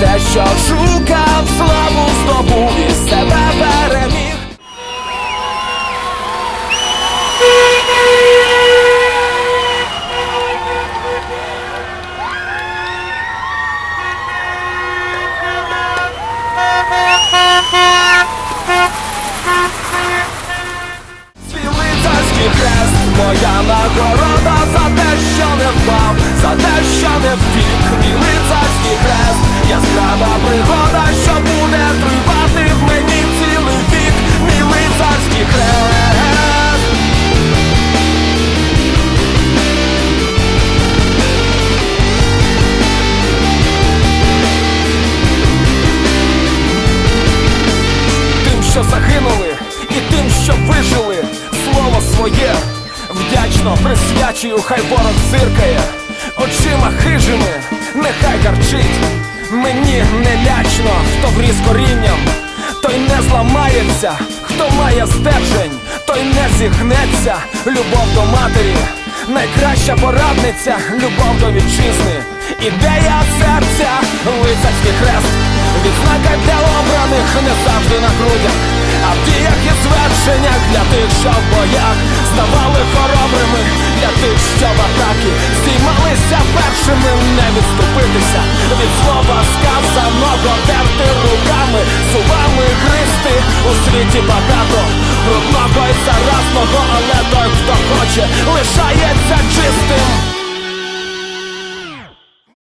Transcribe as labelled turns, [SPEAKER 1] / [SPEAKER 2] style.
[SPEAKER 1] те, що шукав, славу здобув і себе переміг. Свій лицарський хрест, моя нагорода вдячно присвячую, хай ворог зиркає, очима хижими, нехай гарчить. Мені не лячно, хто вріс корінням, той не зламається, хто має стержень, той не зігнеться, любов до матері, найкраща порадниця, любов до вітчизни, ідея серця, лицарський хрест. Відзнака для обраних не завжди на грудях, а в діях і звершеннях для тих, що в боях ставали хоробрими, для тих, що в атаки здіймалися першими, не відступитися від слова сказаного, терти руками, зубами гристи у світі багато брудного і заразного, але той, хто хоче